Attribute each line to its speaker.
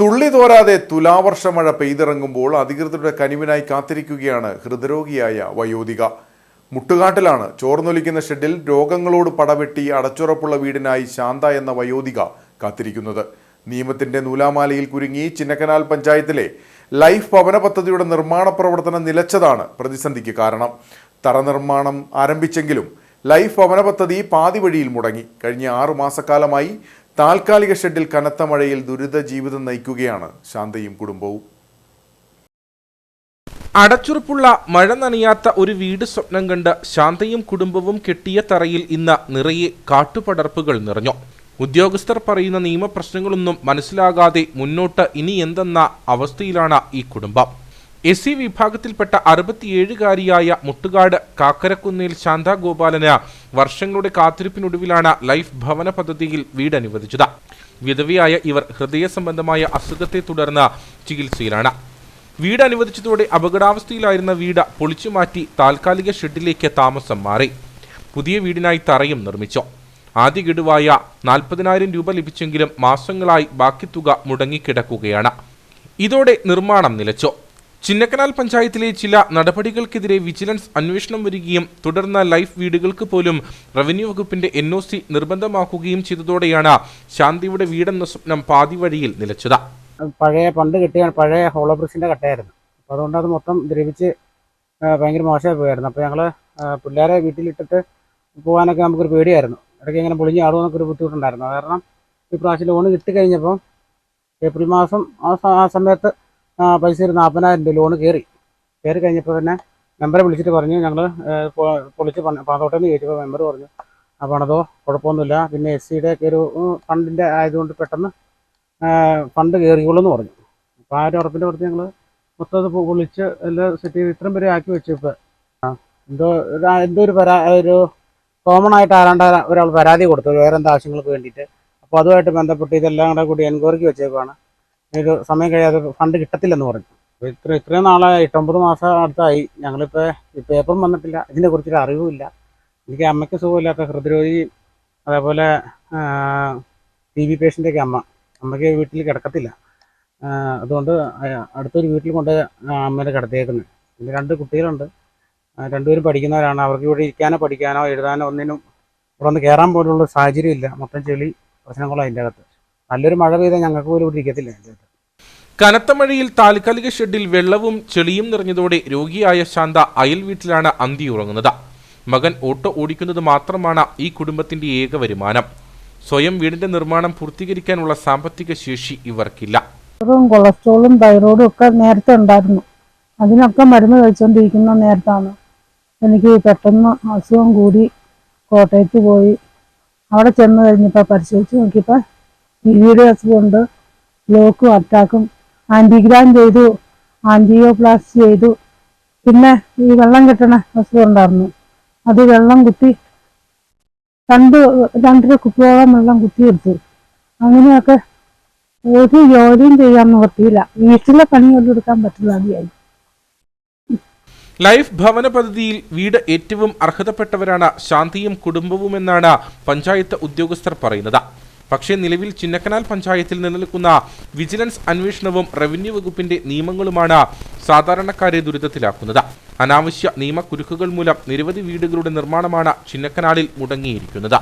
Speaker 1: തുള്ളി തോരാതെ തുലാവർഷ മഴ പെയ്തിറങ്ങുമ്പോൾ അധികൃതരുടെ കനിവിനായി കാത്തിരിക്കുകയാണ് ഹൃദരോഗിയായ വയോധിക. മുട്ടുകാട്ടിലാണ് ചോർന്നൊലിക്കുന്ന ഷെഡിൽ രോഗങ്ങളോട് പടവെട്ടി അടച്ചുറപ്പുള്ള വീടിനായി ശാന്ത എന്ന വയോധിക കാത്തിരിക്കുന്നത്. നിയമത്തിന്റെ നൂലാമാലയിൽ കുരുങ്ങി ചിന്നക്കനാൽ പഞ്ചായത്തിലെ ലൈഫ് ഭവന പദ്ധതിയുടെ നിർമ്മാണ പ്രവർത്തനം നിലച്ചതാണ് പ്രതിസന്ധിക്ക് കാരണം. തറ നിർമ്മാണം ആരംഭിച്ചെങ്കിലും ലൈഫ് ഭവന പദ്ധതി പാതി വഴിയിൽ മുടങ്ങി. കഴിഞ്ഞ ആറു മാസക്കാലമായി താൽക്കാലിക ഷെഡിൽ കനത്ത മഴയിൽ ദുരിത ജീവിതം നയിക്കുകയാണ് ശാന്തയും കുടുംബവും.
Speaker 2: അടച്ചുറപ്പുള്ള മഴ നനയാത്ത ഒരു വീട് സ്വപ്നം കണ്ട് ശാന്തയും കുടുംബവും കെട്ടിയ തറയിൽ ഇന്ന് നിറയെ കാട്ടുപടർപ്പുകൾ നിറഞ്ഞു. ഉദ്യോഗസ്ഥർ പറയുന്ന നിയമപ്രശ്നങ്ങളൊന്നും മനസ്സിലാകാതെ മുന്നോട്ട് ഇനി എന്തെന്ന അവസ്ഥയിലാണ് ഈ കുടുംബം. എസ് സി വിഭാഗത്തിൽപ്പെട്ട അറുപത്തിയേഴുകാരിയായ മുട്ടുകാട് കാക്കരക്കുന്നിൽ ശാന്ത ഗോപാലന് വർഷങ്ങളുടെ കാത്തിരിപ്പിനൊടുവിലാണ് ലൈഫ് ഭവന പദ്ധതിയിൽ വീട് അനുവദിച്ചത്. വിധവയായ ഇവർ ഹൃദയ സംബന്ധമായ അസുഖത്തെ തുടർന്ന് ചികിത്സയിലാണ്. വീട് അനുവദിച്ചതോടെ അപകടാവസ്ഥയിലായിരുന്ന വീട് പൊളിച്ചുമാറ്റി താൽക്കാലിക ഷെഡിലേക്ക് താമസം മാറി. പുതിയ വീടിനായി തറയും നിർമ്മിച്ചു. ആദ്യ ഗഡുവായ നാൽപ്പതിനായിരം രൂപ ലഭിച്ചെങ്കിലും മാസങ്ങളായി ബാക്കി തുക മുടങ്ങിക്കിടക്കുകയാണ്. ഇതോടെ നിർമ്മാണം നിലച്ചു. ചിന്നക്കനാൽ പഞ്ചായത്തിലെ ചില നടപടികൾക്കെതിരെ വിജിലൻസ് അന്വേഷണം വരികയും തുടർന്ന് ലൈഫ് വീടുകൾക്ക് പോലും റവന്യൂ വകുപ്പിന്റെ എൻ ഒ സി നിർബന്ധമാക്കുകയും ചെയ്തതോടെയാണ് ശാന്തിയുടെ വീടെന്ന സ്വപ്നം പാതി വഴിയിൽ നിലച്ചത്
Speaker 3: പഴയ പണ്ട് കിട്ടിയ പഴയ ഹോളോ ബ്രിക്സിന്റെ കട്ടയായിരുന്നു. അപ്പോൾ അതുകൊണ്ട് അത് മൊത്തം ദ്രവിച്ച് ഭയങ്കര മോശമായി പോയായിരുന്നു. അപ്പോൾ ഞങ്ങൾ പിള്ളേരെ വീട്ടിലിട്ടിട്ട് പോകാനൊക്കെ നമുക്കൊരു പേടിയായിരുന്നു. ഇടയ്ക്ക് ഇങ്ങനെ പൊളിഞ്ഞ് ആടുമെന്നൊക്കെ ഒരു ബുദ്ധിമുട്ടുണ്ടായിരുന്നു. കാരണം ഈ പ്രാവശ്യം ലോണ് കിട്ടിക്കഴിഞ്ഞപ്പോൾ ഏപ്രിൽ മാസം ആ സമയത്ത് പൈസ ഒരു നാൽപ്പതിനായിരം രൂപ ലോണ് കയറി കയറി കഴിഞ്ഞപ്പോൾ തന്നെ മെമ്പറെ വിളിച്ചിട്ട് പറഞ്ഞു ഞങ്ങൾ പൊളിച്ച് പണ പണത്തോട്ടെന്ന് ചോദിച്ചപ്പോൾ മെമ്പർ പറഞ്ഞു ആ പണതോ കുഴപ്പമൊന്നുമില്ല. പിന്നെ എസ് സിയുടെ ഒക്കെ ഒരു ഫണ്ടിന്റെ ആയതുകൊണ്ട് പെട്ടെന്ന് ഫണ്ട് കയറിയുള്ളൂ എന്ന് പറഞ്ഞു. അപ്പോൾ ആ ഒരു ഉറപ്പിന്റെ പുറത്ത് ഞങ്ങൾ മൊത്തം പൊളിച്ച് എല്ലാം സെറ്റ് ചെയ്ത് ഇത്രയും പേരെ ആക്കി വെച്ചു ഇപ്പോൾ ആ എന്തോ എന്തോ ഒരു പരാ ഒരു കോമൺ ആയിട്ട് ആരാണ്ട് ഒരാൾ പരാതി കൊടുത്തു. വേറെ എന്താ വേണ്ടിയിട്ട്. അപ്പോൾ അതുമായിട്ട് ബന്ധപ്പെട്ട് ഇതെല്ലാം കൂടെ കൂടി എൻക്വയറിക്ക് വെച്ചേക്കുവാണ്. ഒരു സമയം കഴിയാതെ ഫണ്ട് കിട്ടത്തില്ലെന്ന് പറഞ്ഞു. ഇത്ര ഇത്രയും നാളായി എട്ടൊമ്പത് മാസം അടുത്തായി. ഞങ്ങളിപ്പോൾ ഈ പേപ്പറും വന്നിട്ടില്ല. ഇതിനെക്കുറിച്ചൊരു അറിവുമില്ല. എനിക്ക് അമ്മയ്ക്ക് സുഖമില്ലാത്ത ഹൃദ്രോഗി അതേപോലെ ടി ബി പേഷ്യന്റെയൊക്കെ അമ്മ. അമ്മയ്ക്ക് വീട്ടിൽ കിടക്കത്തില്ല. അതുകൊണ്ട് അടുത്തൊരു വീട്ടിൽ കൊണ്ട് അമ്മേനെ കിടത്തിയേക്കുന്നത് പിന്നെ രണ്ട് കുട്ടികളുണ്ട്. രണ്ടുപേരും പഠിക്കുന്നവരാണ്. അവർക്ക് ഇവിടെ ഇരിക്കാനോ പഠിക്കാനോ എഴുതാനോ ഒന്നിനും ഇവിടെ ഒന്ന് കയറാൻ പോലുള്ള സാഹചര്യം ഇല്ല മൊത്തം ചെളി പ്രശ്നങ്ങളോ അതിന്റെ അകത്ത്. നല്ലൊരു മഴ പെയ്താൽ ഞങ്ങൾക്ക് പോലും ഇവിടെ ഇരിക്കത്തില്ല.
Speaker 2: കനത്ത മഴയിൽ താൽക്കാലിക ഷെഡിൽ വെള്ളവും ചെളിയും നിറഞ്ഞതോടെ രോഗിയായ ശാന്ത അയൽ വീട്ടിലാണ് അന്തിയുറങ്ങുന്നത് മകൻ ഓട്ടോ ഓടിക്കുന്നത് മാത്രമാണ് ഈ കുടുംബത്തിന്റെ ഏക വരുമാനം. സ്വയം വീടിന്റെ നിർമ്മാണം പൂർത്തീകരിക്കാനുള്ള സാമ്പത്തിക ശേഷി ഇവർക്കില്ല.
Speaker 4: കൊളസ്ട്രോളും തൈറോയിഡും ഒക്കെ നേരത്തെ ഉണ്ടായിരുന്നു. അതിനൊക്കെ മരുന്ന് കഴിച്ചുകൊണ്ടിരിക്കുന്ന നേരത്താണ് എനിക്ക് പെട്ടെന്ന് അസുഖം കൂടി കോട്ടയത്ത് പോയി. അവിടെ ചെന്ന് കഴിഞ്ഞപ്പോൾ പരിശോധിച്ച് നോക്കിയപ്പോൾ പിരിയുടെ അസുഖമുണ്ട്. ബ്ലോക്കും അറ്റാക്കും. ആന്റിഗ്രാം ചെയ്തു. ആന്റിയോപ്ലാസ്റ്റ് ചെയ്തു. പിന്നെ ഈ വെള്ളം കെട്ടണ അസുഖം ഉണ്ടായിരുന്നു. അത് വെള്ളം കുത്തി രണ്ട് രണ്ടര കുപ്പിയോളം വെള്ളം കുത്തിയെടുത്തു. അങ്ങനെയൊക്കെ ഒരു ജോലിയും ചെയ്യാൻ നിർത്തിയില്ല വീട്ടിലെ പണിയൊന്നും എടുക്കാൻ പറ്റില്ലാതെയായി
Speaker 2: ലൈഫ് ഭവന പദ്ധതിയിൽ വീട് ഏറ്റവും അർഹതപ്പെട്ടവരാണ് ശാന്തിയും കുടുംബവും എന്നാണ് പഞ്ചായത്ത് ഉദ്യോഗസ്ഥർ പറയുന്നത്. പക്ഷേ നിലവിൽ ചിന്നക്കനാൽ പഞ്ചായത്തിൽ നിലനിൽക്കുന്ന വിജിലൻസ് അന്വേഷണവും റവന്യൂ വകുപ്പിന്റെ നിയമങ്ങളുമാണ് സാധാരണക്കാരെ ദുരിതത്തിലാക്കുന്നത്. അനാവശ്യ നിയമക്കുരുക്കുകൾ മൂലം നിരവധി വീടുകളുടെ നിർമ്മാണമാണ് ചിന്നക്കനാലിൽ മുടങ്ങിയിരിക്കുന്നത്.